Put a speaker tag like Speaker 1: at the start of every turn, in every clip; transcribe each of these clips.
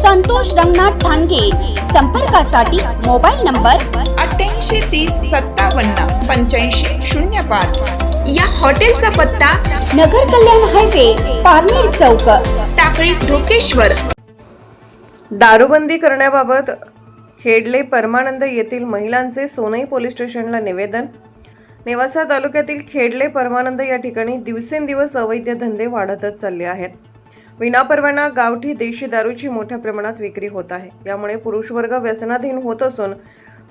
Speaker 1: संतोष रंगनाथ ठाणगे. संपर्कासाठी mobile number
Speaker 2: अठ्ठ्याऐंशी तीस सत्तावन्न पंच्याऐंशी शून्य पाच. या हॉटेलचा पत्ता
Speaker 1: नगर कल्याण हायवे पारनेर चौक.
Speaker 2: टाकळी ढोकेश्वर.
Speaker 3: दारूबंदी करण्याबाबत खेडले परमानंद येथील महिलांचे सोनई पोलीस स्टेशनला निवेदन. नेवासा तालुक्यातील खेडले परमानंद या ठिकाणी दिवसेंदिवस अवैध धंदे वाढतच चालले आहेत. विनापरवाना गावठी देशी दारूची मोठ्या प्रमाणात विक्री होत आहे. यामुळे पुरुषवर्ग व्यसनाधीन होत असून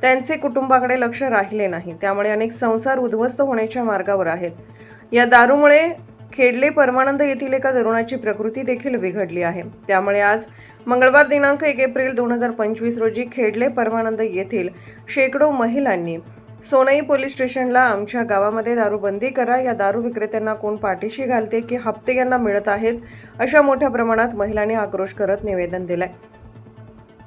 Speaker 3: त्यांचे कुटुंबाकडे लक्ष राहिले नाही. त्यामुळे अनेक संसार उद्ध्वस्त होण्याच्या मार्गावर आहेत. या दारूमुळे खेडले परमानंद येथील एका तरुणाची प्रकृती देखील बिघडली आहे. त्यामुळे आज मंगळवार दिनांक एक एप्रिल दोन हजार पंचवीस रोजी खेडले परमानंद येथील शेकडो महिलांनी सोनई पोलीस स्टेशनला आमच्या गावामध्ये दारू बंदी करा या दारू विक्रेत्यांना कोण पाठीशी घालते की हप्ते यांना मिळत आहेत अशा मोठ्या प्रमाणात महिलांनी आक्रोश करत निवेदन दिलंय.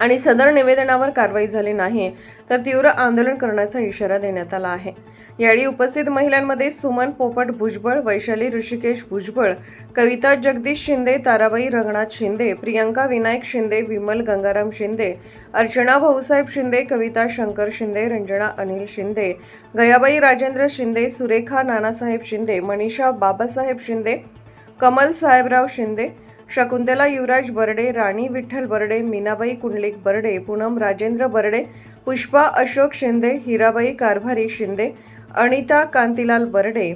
Speaker 3: आणि सदर निवेदनावर कारवाई झाली नाही तर तीव्र आंदोलन करण्याचा इशारा देण्यात आला आहे. यावेळी उपस्थित महिलांमध्ये सुमन पोपट भुजबळ वैशाली ऋषिकेश भुजबळ कविता जगदीश शिंदे ताराबाई रंगनाथ शिंदे प्रियंका विनायक शिंदे विमल गंगाराम शिंदे अर्चना भाऊसाहेब शिंदे कविता शंकर शिंदे रंजना अनिल शिंदे गयाबाई राजेंद्र शिंदे सुरेखा नानासाहेब शिंदे मनीषा बाबासाहेब शिंदे कमल साहेबराव शिंदे शकुंतला युवराज बर्डे राणी विठ्ठल बर्डे मीनाबाई कुंडलिक बर्डे पूनम राजेंद्र बर्डे पुष्पा अशोक शिंदे हिराबाई कारभारी शिंदे अनिता कांतीलाल बर्डे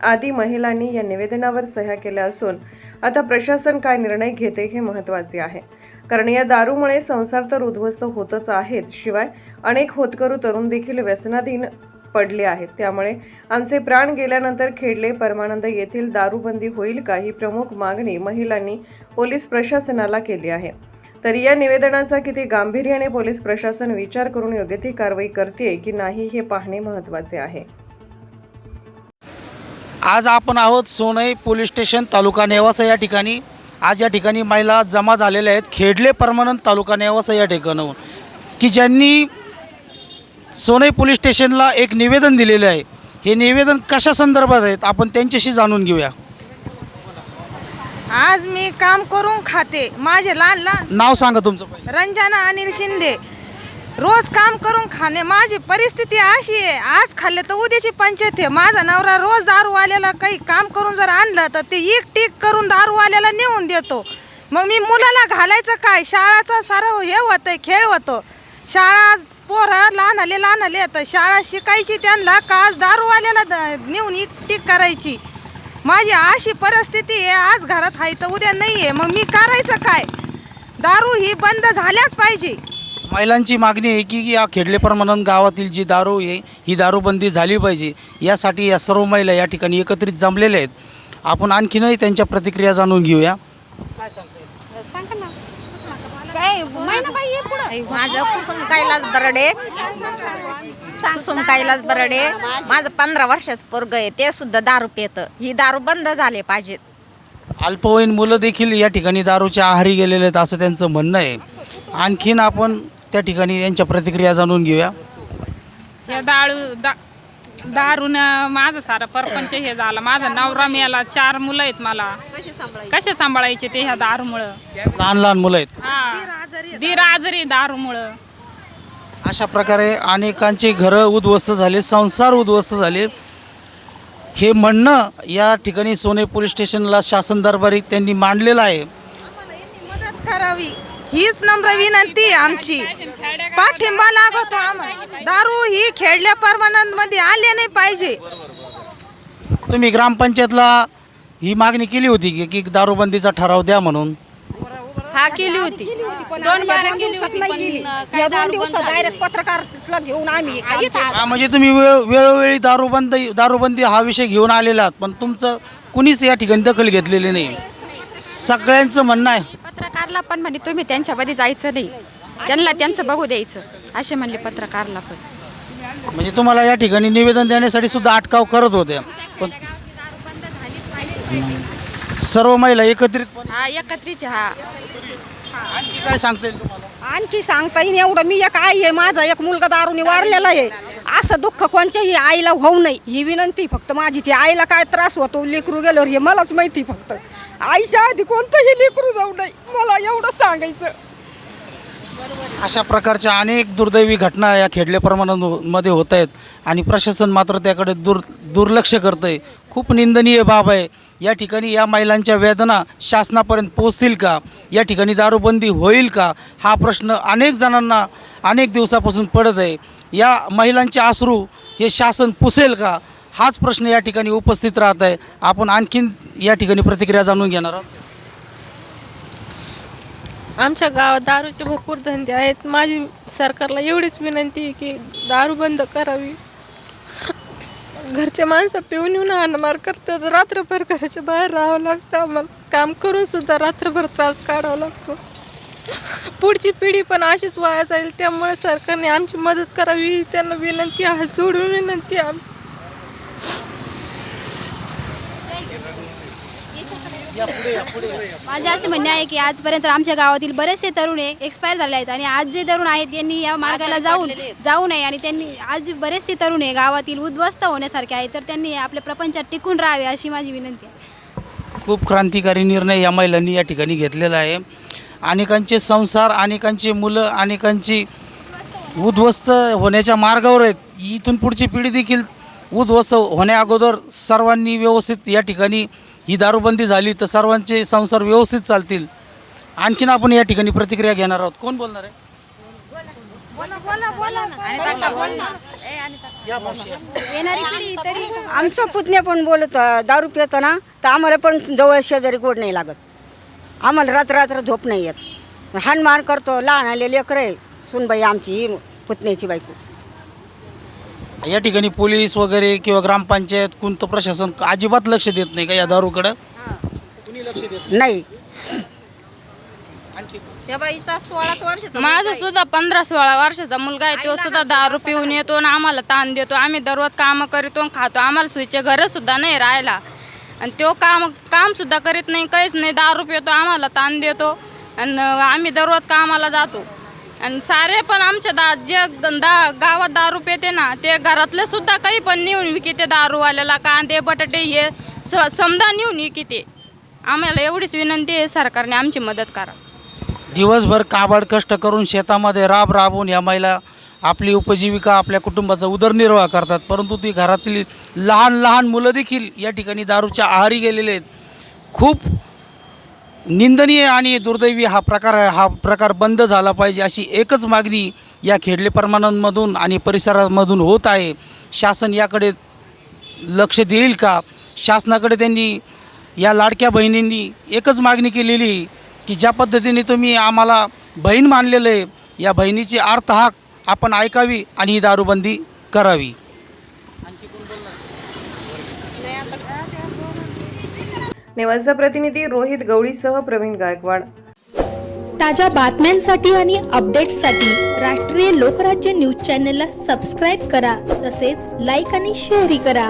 Speaker 3: आदी महिलांनी या निवेदनावर सह्या केल्या असून आता प्रशासन काय निर्णय घेते हे महत्त्वाचे आहे. कारण या दारूमुळे संसार तर उद्ध्वस्त होतच आहेत शिवाय अनेक होतकरू तरुण देखील व्यसनाधीन पडले आहेत. त्यामुळे आमचे प्राण गेल्यानंतर खेडले परमानंद येथील दारूबंदी होईल का ही प्रमुख मागणी महिलांनी पोलीस प्रशासनाला केली आहे. तर या निवेदनाचा किती गांभीर्याने पोलीस प्रशासन विचार करून योग्य ती कारवाई करते की नाही हे पाहणे महत्त्वाचे आहे.
Speaker 4: आज आपण आहोत सोनई पोलीस स्टेशन तालुका नेवासा या ठिकाणी. आज या ठिकाणी महिला जमा झालेल्या आहेत. खेडले परमानंद तालुका नेवासा या ठिकाणाहून. की ज्यांनी सोनई पोलीस स्टेशनला एक निवेदन दिलेलं आहे. हे निवेदन कशा संदर्भात आहेत? आपण त्यांच्याशी जाणून घेऊया.
Speaker 5: आज मी काम करून खाते. माझे लहान लहान
Speaker 4: नाव सांगा तुमचं पहिलं.
Speaker 5: रंजना अनिल शिंदे. रोज काम करून खाणे माझी परिस्थिती अशी आहे. आज खाल्ले तर उद्याची पंचायत आहे. माझा नवरा रोज दारूवाल्याला काही काम करून जर आणलं तर ते एक टीक करून दारूवाल्याला नेऊन देतो. मग मी मुलाला घालायचं काय? शाळाचा सारा हे होतं खेळ होतो. शाळा पोरं लहान आले लहान आले. तर शाळा शिकायची त्यांना का आज दारूवाल्याला द- नेऊन एक टीक करायची? माझी अशी परिस्थिती आहे आज घरात आहे तर उद्या नाही आहे मग मी करायचं काय? दारू ही बंद झाल्याच पाहिजे.
Speaker 4: महिलांची मागणी आहे की या खेडले परमानंद गावातील जी दारू आहे ही दारूबंदी झाली पाहिजे. यासाठी या सर्व महिला या ठिकाणी एकत्रित जमलेल्या आहेत. आपण आणखीनही त्यांच्या प्रतिक्रिया जाणून घेऊया.
Speaker 6: माझं कुसुम कैलास बरडे कुसुम कैलास बरडे. माझं पंधरा वर्षाचं पोरग आहे ते सुद्धा दारू पितं. ही दारू बंद झाले पाहिजेत
Speaker 4: अल्पवयीन मुलं देखील या ठिकाणी दारूच्या आहारी गेलेले आहेत असं त्यांचं म्हणणं आहे. आणखीन आपण त्या ठिकाणी त्यांच्या प्रतिक्रिया जाणून घेऊया.
Speaker 7: या दारू दा दारून माझं सारं परपंच हे झालं. माझा नवरा मेला चार मुलं आहेत मला. कसे सांभाळायचे? ते ह्या दारूमुळं?
Speaker 4: लहान लहान मुलं आहेत.
Speaker 7: हा. दीर आजारी दारूमुळं.
Speaker 4: अशा प्रकारे अनेकांची घरं उद्ध्वस्त झाले संसार उद्ध्वस्त झाले. हे म्हणणं या ठिकाणी सोने पोलीस स्टेशनला शासन दरबारी त्यांनी मांडलेलं आहे.
Speaker 5: आम्हाला यांनी मदत करावी. हीच नम्र विनंती आमची. पाठिंबा लागतो आम्हाला. दारू ही खेडल्या परमानंदमध्ये आले नाही पाहिजे.
Speaker 4: तुम्ही ग्रामपंचायतला ही मागणी केली होती की की दारूबंदीचा ठराव द्या म्हणून?
Speaker 6: हा केली होती. दोन बारा केली होती पण या दोन दिवसात डायरेक्ट पत्रकारला घेऊन आम्ही काम केलं.
Speaker 4: हा म्हणजे तुम्ही वेळ वेळोवेळी दारूबंदी दारूबंदी हा विषय घेऊन आलेला आहात पण तुमचं कुणीच या ठिकाणी दखल घेतलेली नाही. सगळ्यांचं म्हणणं आहे.
Speaker 8: पत्रकारला पण म्हणे तुम्ही त्यांच्यामध्ये जायचं नाही. त्यांना त्यांचं बघू द्यायचं. असे म्हणले पत्रकारला पण.
Speaker 4: म्हणजे तुम्हाला या ठिकाणी निवेदन देण्यासाठी सुद्धा अटकाव करत होते. पण सर्व महिला एकत्रितपणे
Speaker 8: हा एकत्रित हा.
Speaker 4: आणखी काय सांगता येईल तुम्हाला?
Speaker 6: आणखी सांगता येईन एवढं. मी एक आई आहे माझा एक मुलगा दारूने वारलेला आहे. असं दुःख कोणत्याही आईला होऊ नये. ही विनंती फक्त माझी. ती आईला काय त्रास होतो लेकरू गेल्यावर हे मलाच माहिती फक्त. आईच्या आधी कोणतंही लेकरू जाऊ नये. मला एवढं सांगायचं.
Speaker 4: अशा प्रकारच्या अनेक दुर्दैवी घटना या खेडल्या प्रमाणामध्ये होत आहेत आणि प्रशासन मात्र त्याकडे दुर् दुर्लक्ष करतं आहे खूप निंदनीय बाब आहे. या ठिकाणी या महिलांच्या वेदना शासनापर्यंत पोचतील का? या ठिकाणी दारूबंदी होईल का? हा प्रश्न अनेक जणांना अनेक दिवसापासून पडत आहे. या महिलांचे अश्रू हे शासन पुसेल का? हाच प्रश्न या ठिकाणी उपस्थित राहत आहे. आपण आणखीन या ठिकाणी प्रतिक्रिया जाणून घेणार आहोत.
Speaker 9: आमच्या गावात दारूचे भरपूर धंदे आहेत. माझी सरकारला एवढीच विनंती आहे की दारू बंद करावी. घरचे माणसं पिऊन येऊन हानमार करतात. रात्रभर घराच्या बाहेर राहावं लागतं. आम्हाला काम करून सुद्धा रात्रभर त्रास काढावा लागतो. पुढची पिढी पण अशीच वाया जाईल त्यामुळे सरकारने आमची मदत करावी ही त्यांना विनंती आहे जोडून विनंती आहे.
Speaker 8: माझे असे म्हणणे आहे की आजपर्यंत आमच्या गावातील बरेचसे तरुण हे एक्सपायर झाले आहेत आणि आज जे तरुण आहेत त्यांनी या मार्गाला जाऊन जाऊ नये आणि त्यांनी आज बरेचसे तरुण हे गावातील उद्ध्वस्त होण्यासारखे आहेत तर त्यांनी आपल्या प्रपंचात टिकून राहावे अशी माझी विनंती आहे.
Speaker 4: खूप क्रांतिकारी निर्णय या महिलांनी या ठिकाणी घेतलेला आहे. अनेकांचे संसार अनेकांची मुलं अनेकांची उद्ध्वस्त होण्याच्या मार्गावर आहेत. इथून पुढची पिढी देखील उद्ध्वस्त होण्या अगोदर सर्वांनी व्यवस्थित या ठिकाणी ही दारूबंदी झाली तर सर्वांचे संसार व्यवस्थित चालतील. आणखीन आपण या ठिकाणी प्रतिक्रिया घेणार आहोत. कोण बोलणार आहे? या मावशी.
Speaker 8: येणारी पिढी तरी
Speaker 1: आमचा पुतण्या पण बोलत दारू पितो ना तर आम्हाला पण जवळ शेजारी गोड नाही लागत. आम्हाला रात्र रात्र झोप नाही येत. हाणमार करतो लहान आले लेकर आहे. सुनबाई आमची ही पुतण्याची बायको.
Speaker 4: या ठिकाणी पोलीस वगैरे किंवा ग्रामपंचायत कोणतं प्रशासन अजिबात लक्ष देत नाही का या दारूकडं? कुणी लक्ष देत
Speaker 1: नाही?
Speaker 6: त्या बाईचा सोळाच वर्षाचा
Speaker 7: माझा सुद्धा पंधरा सोळा वर्षाचा मुलगा आहे. तो सुद्धा दारू पिऊन येतो आणि आम्हाला ताण देतो. आम्ही दररोज कामं करतो आणि खातो. आम्हाला सुईचे घर सुद्धा नाही राहायला. आणि तो काम कामसुद्धा करीत नाही काहीच नाही. दारू पितो आम्हाला ताण देतो. आणि आम्ही दररोज कामाला जातो. आणि सारे पण आमच्या दा जे दा गावात दारू पेते ना ते घरातले सुद्धा काही पण नेऊन विकिते दारूवाल्याला. कांदे बटाटे हे स समजा नेऊन विकिते. आम्हाला एवढीच विनंती आहे सरकारने आमची मदत करा.
Speaker 4: दिवसभर काबाड कष्ट करून शेतामध्ये राब राबून या महिला आपली उपजीविका आपल्या कुटुंबाचा उदरनिर्वाह करतात परंतु ती घरातील लहान लहान मुलं देखील या ठिकाणी दारूच्या आहारी गेलेले आहेत. खूप निंदनीय आणि दुर्दैवी हा प्रकार आहे हा प्रकार बंद झाला पाहिजे अशी एकच मागणी या खेडले परमानंदमधून आणि परिसरामधून होत आहे. शासन याकडे लक्ष देईल का? शासनाकडे त्यांनी या लाडक्या बहिणींनी एकच मागणी केलेली की ज्या पद्धतीने तुम्ही आम्हाला बहीण मानलेलं आहे या बहिणीचे अर्थ आपण ऐकावी आणि ही दारूबंदी करावी.
Speaker 3: नेवासा प्रतिनिधी रोहित गवळीसह प्रवीण गायकवाड.
Speaker 10: ताज्या बातम्यांसाठी आणि अपडेट्ससाठी राष्ट्रीय लोकराज्य न्यूज चॅनलला सबस्क्राईब करा तसेच लाईक आणि शेअरही करा.